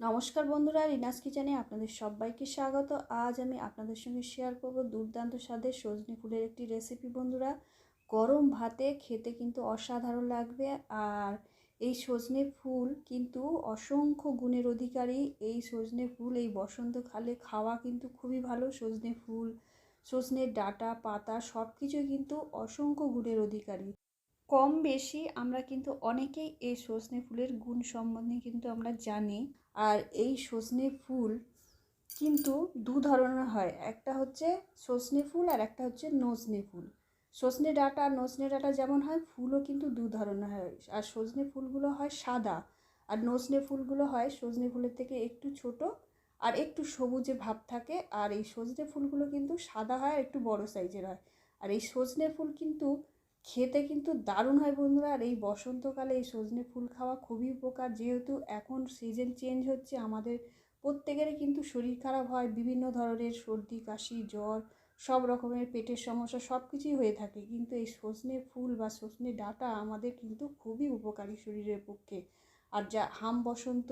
নমস্কার বন্ধুরা, রিনাস কিচেনে আপনাদের সবাইকে স্বাগত। আজ আমি আপনাদের সঙ্গে শেয়ার করব দুর্দান্ত স্বাদের সজনে ফুলের একটি রেসিপি বন্ধুরা। গরম ভাতে খেতে কিন্তু অসাধারণ লাগবে আর এই সজনে ফুল কিন্তু অসংখ্য গুণের অধিকারী। এই সজনে ফুল, এই বসন্তকালে খাওয়া কিন্তু খুবই ভালো। সজনে ফুল সজনের ডাটা, পাতা সব কিছুই কিন্তু অসংখ্য গুণের অধিকারী। কম বেশি আমরা কিন্তু অনেকেই এই সজনে ফুলের গুণ সম্বন্ধে কিন্তু আমরা জানি। আর এই সজনে ফুল কিন্তু দু ধরনের হয়। একটা হচ্ছে সজনে ফুল আর একটা হচ্ছে নজনে ফুল। সজনে ডাঁটা আর নজনে ডাঁটা যেমন হয়, ফুলও কিন্তু দু ধরনের হয়। আর সজনে ফুলগুলো হয় সাদা আর নজনে ফুলগুলো হয় সজনে ফুলের থেকে একটু ছোট আর একটু সবুজে ভাব থাকে। আর এই সজনে ফুলগুলো কিন্তু সাদা হয় আর একটু বড় সাইজের হয়। আর এই সজনে ফুল কিন্তু খেতে কিন্তু দারুণ হয় বন্ধুরা। আর এই বসন্তকালে এই সজনে ফুল খাওয়া খুবই উপকার। যেহেতু এখন সিজন চেঞ্জ হচ্ছে, আমাদের প্রত্যেকেরই কিন্তু শরীর খারাপ হয়। বিভিন্ন ধরনের সর্দি, কাশি, জ্বর, সব রকমের পেটের সমস্যা সব কিছুই হয়ে থাকে। কিন্তু এই সজনে ফুল বা সজনে ডাঁটা আমাদের কিন্তু খুবই উপকারী শরীরের পক্ষে। আর যা হাম বসন্ত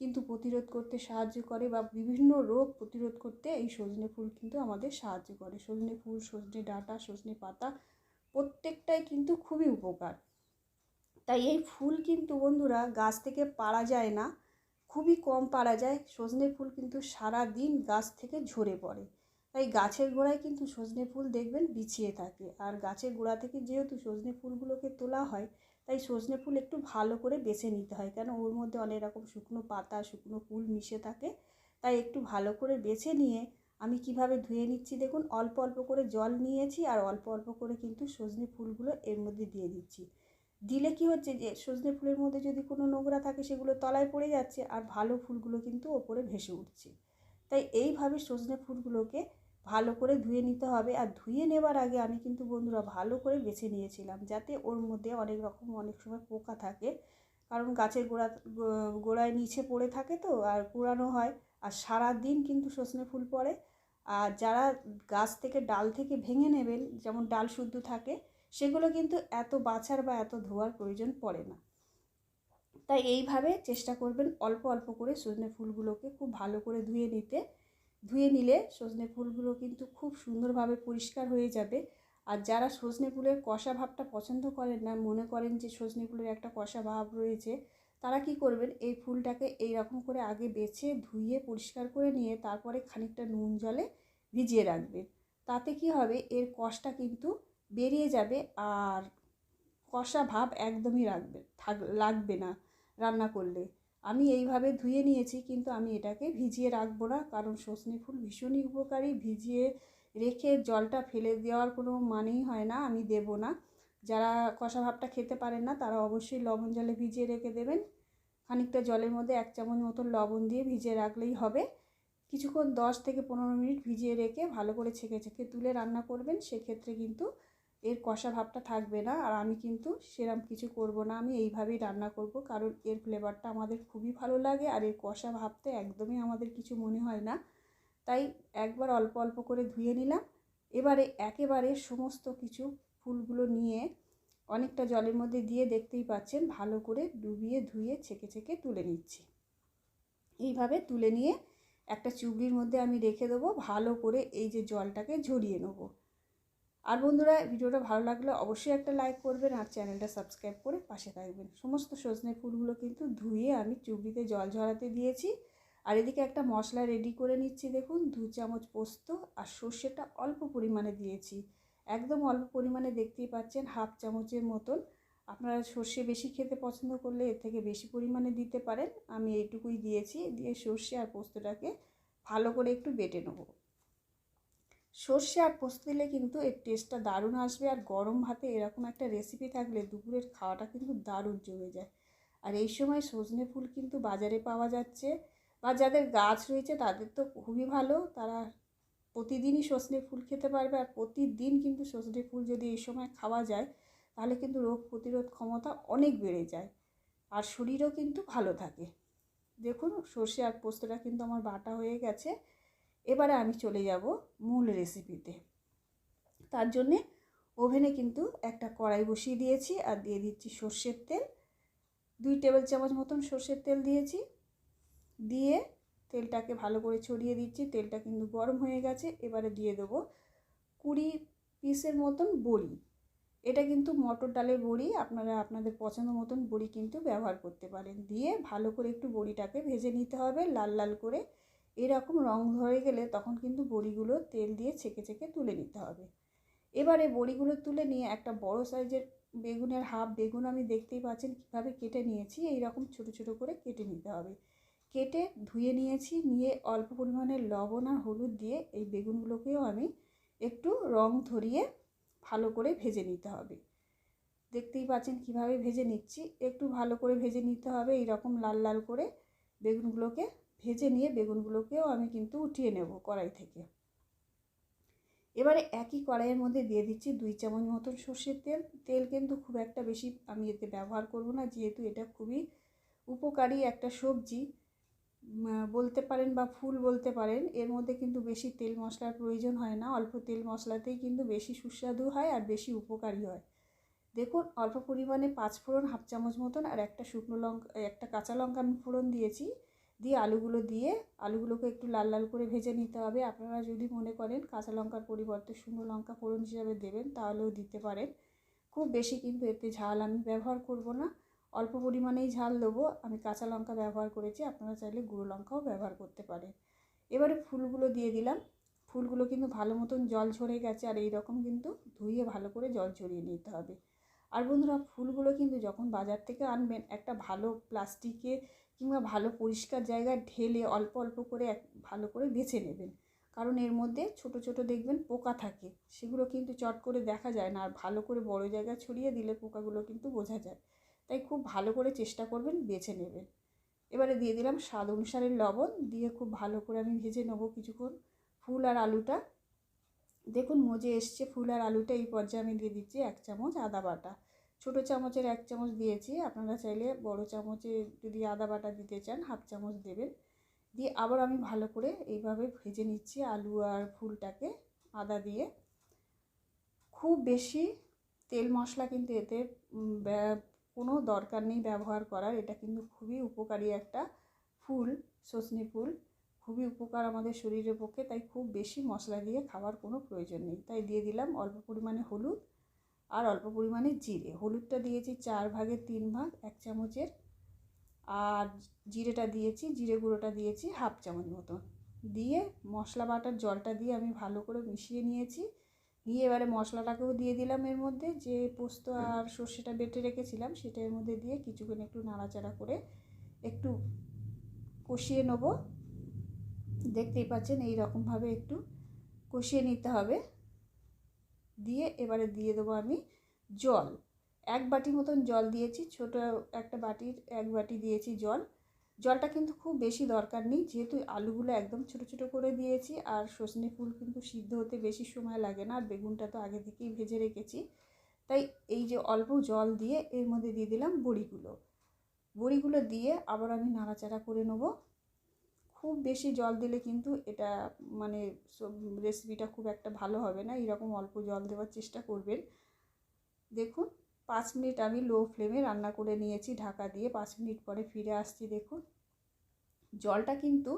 কিন্তু প্রতিরোধ করতে সাহায্য করে বা বিভিন্ন রোগ প্রতিরোধ করতে এই সজনে ফুল কিন্তু আমাদের সাহায্য করে। সজনে ফুল, সজনে ডাঁটা, সজনে পাতা প্রত্যেকটাই কিন্তু খুবই উপকার। তাই এই ফুল কিন্তু বন্ধুরা গাছ থেকে পাড়া যায় না, খুবই কম পাড়া যায়। সজনে ফুল কিন্তু সারা দিন গাছ থেকে ঝরে পড়ে। তাই গাছের গোড়ায় কিন্তু সজনে ফুল দেখবেন বিছিয়ে থাকে। আর গাছের গোড়া থেকে যেহেতু সজনে ফুলগুলোকে তোলা হয়, তাই সজনে ফুল একটু ভালো করে বেছে নিতে হয়। কেন? ওর মধ্যে অনেক রকম শুকনো পাতা, শুকনো ফুল মিশে থাকে। তাই একটু ভালো করে বেছে নিয়ে আমি কীভাবে ধুয়ে নিচ্ছি দেখুন, অল্প অল্প করে জল নিয়েছি আর অল্প অল্প করে কিন্তু সজনে ফুলগুলো এর মধ্যে দিয়ে দিচ্ছি। দিলে কি হচ্ছে যে, সজনে ফুলের মধ্যে যদি কোনো নোংরা থাকে সেগুলো তলায় পড়ে যাচ্ছে আর ভালো ফুলগুলো কিন্তু ওপরে ভেসে উঠছে। তাই এইভাবে সজনে ফুলগুলোকে ভালো করে ধুয়ে নিতে হবে আর ধুয়ে নেবার আগে আমি কিন্তু বন্ধুরা ভালো করে বেছে নিয়েছিলাম যাতে ওর মধ্যে অনেক রকম অনেক সময় পোকা থাকে। কারণ গাছের গোড়া গোড়ায় নিচে পড়ে থাকে তো আর পুরানো হয়। আর সারা দিন কিন্তু সজনে ফুল পড়ে। আর যারা গাছ থেকে ডাল থেকে ভেঙে নেবেন, যেমন ডাল শুদ্ধ থাকে, সেগুলো কিন্তু এত বাছার বা এত ধোয়ার প্রয়োজন পড়ে না। তাই এইভাবে চেষ্টা করবেন অল্প অল্প করে সজনে ফুলগুলোকে খুব ভালো করে ধুয়ে নিতে। ধুয়ে নিলে সজনে ফুলগুলো কিন্তু খুব সুন্দরভাবে পরিষ্কার হয়ে যাবে। আর যারা সজনে ফুলের কষা ভাবটা পছন্দ করেন না, মনে করেন যে সজনে ফুলের একটা কষা ভাব রয়েছে তারা কি করবেন? এই ফুলটাকে এই রকম করে আগে বেছে, ধুয়ে, পরিষ্কার করে নিয়ে তারপরে খানিকটা নুন জলে ভিজিয়ে রাখবেন। তাতে কি হবে? এর কষটা কিন্তু বেরিয়ে যাবে আর কষা ভাব একদমই রাখবে, থাক, লাগবে না রান্না করলে। আমি এইভাবে ধুয়ে নিয়েছি কিন্তু আমি এটাকে ভিজিয়ে রাখব না কারণ সজনে ফুল ভীষণই উপকারী। ভিজিয়ে রেখে জলটা ফেলে দেওয়ার কোনো মানেই হয় না, আমি দেব না। যারা কষা ভাবটা খেতে পারেন না, তারা অবশ্যই লবণ জলে ভিজিয়ে রেখে দেবেন। খানিকটা জলের মধ্যে এক চামচ মতো লবণ দিয়ে ভিজিয়ে রাখলেই হবে। কিছুক্ষণ দশ থেকে পনেরো মিনিট ভিজিয়ে রেখে ভালো করে ছেঁকে ছেঁকে তুলে রান্না করবেন, সেক্ষেত্রে কিন্তু এর কষা ভাবটা থাকবে না। আর আমি কিন্তু সেরম কিছু করব না, আমি এইভাবেই রান্না করব, কারণ এর ফ্লেভারটা আমাদের খুবই ভালো লাগে আর এর কষা ভাবতে একদমই আমাদের কিছু মনে হয় না। তাই একবার অল্প অল্প করে ধুয়ে নিলাম। এবারে একেবারে সমস্ত কিছু ফুলগুলো নিয়ে অনেকটা জলের মধ্যে দিয়ে দেখতেই পাচ্ছেন, ভালো করে ডুবিয়ে ধুয়ে ছেঁকে ছেঁকে তুলে নিচ্ছি। এইভাবে তুলে নিয়ে একটা চুবড়ির মধ্যে আমি রেখে দেবো, ভালো করে এই যে জলটাকে ঝরিয়ে নেব। আর বন্ধুরা, ভিডিওটা ভালো লাগলে অবশ্যই একটা লাইক করবেন আর চ্যানেলটা সাবস্ক্রাইব করে পাশে থাকবেন। সমস্ত সজনে ফুলগুলো কিন্তু ধুয়ে আমি চুবড়িতে জল ঝরাতে দিয়েছি। আর এদিকে একটা মশলা রেডি করে নিচ্ছি, দেখুন, দু চামচ পোস্ত আর সর্ষেটা অল্প পরিমাণে দিয়েছি। একদম অল্প পরিমাণে দেখতেই পাচ্ছেন, হাফ চামচের মতন। আপনারা সর্ষে বেশি খেতে পছন্দ করলে এর থেকে বেশি পরিমাণে দিতে পারেন। আমি এইটুকুই দিয়েছি, দিয়ে সর্ষে আর পোস্তটাকে ভালো করে একটু বেটে নেব। সর্ষে আর পোস্ত দিলে কিন্তু এর টেস্টটা দারুণ আসবে, আর গরম ভাতে এরকম একটা রেসিপি থাকলে দুপুরের খাওয়াটা কিন্তু দারুণ জমে যায়। আর এই সময় সজনে ফুল কিন্তু বাজারে পাওয়া যাচ্ছে, বা যাদের গাছ রয়েছে তাদের তো খুবই ভালো, তারা প্রতিদিনই সজনে ফুল খেতে পারবে আর প্রতিদিন কিন্তু সজনে ফুল যদি এই সময় খাওয়া যায়, তাহলে কিন্তু রোগ প্রতিরোধ ক্ষমতা অনেক বেড়ে যায় আর শরীরও কিন্তু ভালো থাকে। দেখুন, সর্ষে আর পোস্তটা কিন্তু আমার বাটা হয়ে গেছে। এবারে আমি চলে যাব মূল রেসিপিতে। তার জন্যে ওভেনে কিন্তু একটা কড়াই বসিয়ে দিয়েছি আর দিয়ে দিচ্ছি সর্ষের তেল। দুই টেবিল চামচ মতন সর্ষের তেল দিয়েছি। দিয়ে তেলটাকে ভালো করে ছড়িয়ে দিচ্ছি, তেলটা কিন্তু গরম হয়ে গেছে, এবারে দিয়ে দেবো কুড়ি পিসের মতন বড়ি। এটা কিন্তু মটর ডালের বড়ি, আপনারা আপনাদের পছন্দ মতন বড়ি কিন্তু ব্যবহার করতে পারেন। দিয়ে ভালো করে একটু বড়িটাকে ভেজে নিতে হবে, লাল লাল করে। এরকম রং ধরে গেলে তখন কিন্তু বড়িগুলো তেল দিয়ে ছেঁকে ছেঁকে তুলে নিতে হবে। এবারে বড়িগুলো তুলে নিয়ে একটা বড় সাইজের বেগুনের হাফ বেগুন আমি দেখতেই পাচ্ছেন কীভাবে কেটে নিয়েছি এই রকম ছোটো ছোটো করে কেটে নিতে হবে। কেটে ধুয়ে নিয়েছি, নিয়ে অল্প পরিমাণে লবণ আর হলুদ দিয়ে এই বেগুনগুলোকেও আমি একটু রং ধরিয়ে ভালো করে ভেজে নিতে হবে। দেখতেই পাচ্ছেন কীভাবে ভেজে নিচ্ছি। একটু ভালো করে ভেজে নিতে হবে এই রকম লাল লাল করে বেগুনগুলোকে ভেজে নিয়ে বেগুনগুলোকেও আমি কিন্তু উঠিয়ে নেব কড়াই থেকে। এবারে একই কড়াইয়ের মধ্যে দিয়ে দিচ্ছি দুই চামচ মতন সর্ষের তেল। তেল কিন্তু খুব একটা বেশি আমি এতে ব্যবহার করব না, যেহেতু এটা খুবই উপকারী একটা সবজি। বলতে পারেন বা ফুল বলতে পারেন, এর মধ্যে কিন্তু বেশি তেল মশলার প্রয়োজন হয় না। অল্প তেল মশলাতেই কিন্তু বেশি সুস্বাদু হয় আর বেশি উপকারী হয়। দেখুন, অল্প পরিমাণে পাঁচ ফোড়ন, হাফ চামচ মতন আর একটা শুকনো লঙ্কা, একটা কাঁচা লঙ্কা আমি ফোড়ন দিয়েছি। দিয়ে আলুগুলো দিয়ে, আলুগুলোকে একটু লাল লাল করে ভেজে নিতে হবে। আপনারা যদি মনে করেন কাঁচা লঙ্কার পরিবর্তে শুকনো লঙ্কা ফোড়ন হিসাবে দেবেন, তাহলেও দিতে পারেন। খুব বেশি কিন্তু এতে ঝাল আমি ব্যবহার করব না। অল্প পরিমাণেই ঝাল দেবো। আমি কাঁচা লঙ্কা ব্যবহার করেছি, আপনারা চাইলে গুঁড়ো লঙ্কাও ব্যবহার করতে পারেন। এবারে ফুলগুলো দিয়ে দিলাম। ফুলগুলো কিন্তু ভালো মতন জল ঝরে গেছে আর এই রকম কিন্তু ধুয়ে ভালো করে জল ঝরিয়ে নিতে হবে। আর বন্ধুরা, ফুলগুলো কিন্তু যখন বাজার থেকে আনবেন, একটা ভালো প্লাস্টিকে কিংবা ভালো পরিষ্কার জায়গায় ঢেলে অল্প অল্প করে এক, ভালো করে বেছে নেবেন। কারণ এর মধ্যে ছোট ছোট দেখবেন পোকা থাকে, সেগুলো কিন্তু চট করে দেখা যায় না। আর ভালো করে বড় জায়গায় ছড়িয়ে দিলে পোকাগুলো কিন্তু বোঝা যায়। তাই খুব ভালো করে চেষ্টা করবেন, বেছে নেবেন। এবারে দিয়ে দিলাম স্বাদ অনুসারে লবণ, দিয়ে খুব ভালো করে আমি ভেজে নেব কিছুক্ষণ ফুল আর আলুটা। দেখুন মজে এসছে ফুল আর আলুটা, এই পর্যায়ে আমি দিয়ে দিচ্ছি এক চামচ আদা বাটা। ছোটো চামচের এক চামচ দিয়েছি, আপনারা চাইলে বড় চামচে যদি আদা বাটা দিতে চান, হাফ চামচ দেবেন। দিয়ে আবার আমি ভালো করে এইভাবে ভেজে নিচ্ছি আলু আর ফুলটাকে আদা দিয়ে। খুব বেশি তেল মশলা কিন্তু এতে কোনো দরকার নেই ব্যবহার করার। এটা কিন্তু খুবই উপকারী একটা ফুল, সজনে ফুল। খুবই উপকার আমাদের শরীরের পক্ষে, তাই খুব বেশি মশলা দিয়ে খাওয়ার কোনো প্রয়োজন নেই। তাই দিয়ে দিলাম অল্প পরিমাণে হলুদ আর অল্প পরিমাণে জিরে। হলুদটা দিয়েছি চার ভাগের তিন ভাগ, এক চামচের। আর জিরেটা দিয়েছি, জিরে গুঁড়োটা দিয়েছি হাফ চামচ মতন। দিয়ে মশলা বাটার জলটা দিয়ে আমি ভালো করে মিশিয়ে নিয়েছি। দিয়ে এবারে মশলাটাকেও দিয়ে দিলাম এর মধ্যে যে পোস্ত আর সর্ষেটা বেটে রেখেছিলাম সেটা এর মধ্যে দিয়ে কিছুক্ষণ একটু নাড়াচাড়া করে একটু কষিয়ে নেব। দেখতেই পাচ্ছেন এই রকমভাবে একটু কষিয়ে নিতে হবে। দিয়ে এবারে দিয়ে দেবো আমি জল। এক বাটি মতন জল দিয়েছি ছোট একটা বাটির এক বাটি দিয়েছি জল। জলটা কিন্তু খুব বেশি দরকার নেই, যেহেতু আলুগুলো একদম ছোট ছোট করে দিয়েছি, আর সজনে ফুল কিন্তু সিদ্ধ হতে বেশি সময় লাগে না, আর বেগুনটা তো আগে থেকেই ভেজে রেখেছি। তাই এই যে অল্প জল দিয়ে এর মধ্যে দিয়ে দিলাম বড়িগুলো। বড়িগুলো দিয়ে আবার আমি নাড়াচাড়া করে নেব। খুব বেশি জল দিলে কিন্তু এটা মানে রেসিপিটা খুব একটা ভালো হবে না, এরকম অল্প জল দেওয়ার চেষ্টা করবেন। দেখুন পাঁচ মিনিট আমি লো ফ্লেমে রান্না করে নিয়েছি, ঢাকা দিয়ে পাঁচ মিনিট পরে ফিরে আসছি, দেখুন। জলটা কিন্তু,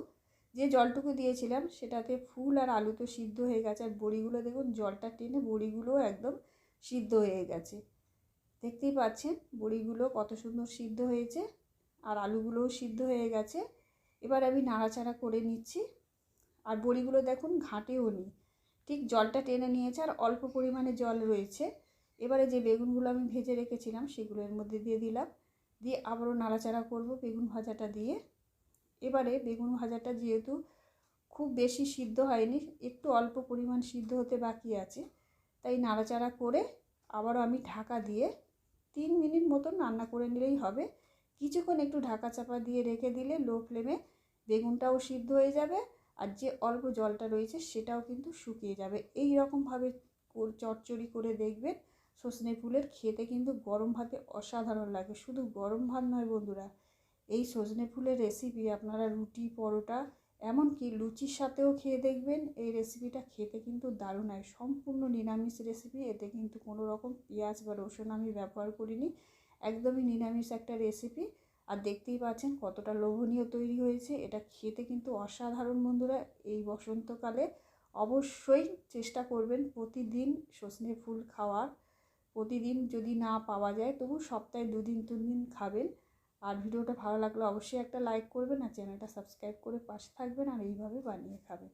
যে জলটুকু দিয়েছিলাম, সেটাতে ফুল আর আলু তো সিদ্ধ হয়ে গেছে, আর বড়িগুলো দেখুন, জলটা টেনে বড়িগুলোও একদম সিদ্ধ হয়ে গেছে। দেখতেই পাচ্ছেন, বড়িগুলো কত সুন্দর সিদ্ধ হয়েছে, আর আলুগুলোও সিদ্ধ হয়ে গেছে। এবার আমি নাড়াচাড়া করে নিচ্ছি, আর বড়িগুলো দেখুন, ঘাঁটেও নি ঠিক জলটা টেনে নিয়েছে, আর অল্প পরিমাণে জল রয়েছে। এবারে যে বেগুনগুলো আমি ভেজে রেখেছিলাম সেগুলো এর মধ্যে দিয়ে দিলাম। দিয়ে আবারও নাড়াচাড়া করব বেগুন ভাজাটা দিয়ে। এবারে বেগুন ভাজাটা যেহেতু খুব বেশি সিদ্ধ হয়নি, একটু অল্প পরিমাণ সিদ্ধ হতে বাকি আছে, তাই নাড়াচাড়া করে আবারও আমি ঢাকা দিয়ে তিন মিনিট মতন রান্না করে নিলেই হবে। কিছুক্ষণ একটু ঢাকা চাপা দিয়ে রেখে দিলে লো ফ্লেমে বেগুনটাও সিদ্ধ হয়ে যাবে আর যে অল্প জলটা রয়েছে সেটাও কিন্তু শুকিয়ে যাবে। এই রকমভাবে চচ্চড়ি করে দেখবেন। সজনে ফুলের খেতে কিন্তু গরম ভাতে অসাধারণ লাগে। শুধু গরম ভাত নয় বন্ধুরা, এই সজনে ফুলের রেসিপি আপনারা রুটি, পরোটা, এমনকি লুচির সাথেও খেয়ে দেখবেন। এই রেসিপিটা খেতে কিন্তু দারুণ হয়। সম্পূর্ণ নিরামিষ রেসিপি এতে কিন্তু কোনো রকম পেঁয়াজ বা রসুন আমি ব্যবহার করিনি। একদমই নিরামিষ একটা রেসিপি আর দেখতেই পাচ্ছেন কতটা লোভনীয় তৈরি হয়েছে। এটা খেতে কিন্তু অসাধারণ বন্ধুরা। এই বসন্তকালে অবশ্যই চেষ্টা করবেন প্রতিদিন সজনে ফুল খাওয়ার। প্রতিদিন যদি না পাওয়া যায় তবু সপ্তাহে দুদিন তিন দিন খাবেন। আর ভিডিওটা ভালো লাগলে অবশ্যই একটা লাইক করবেন আর চ্যানেলটা সাবস্ক্রাইব করে পাশে থাকবেন আর এইভাবে বানিয়ে খাবেন।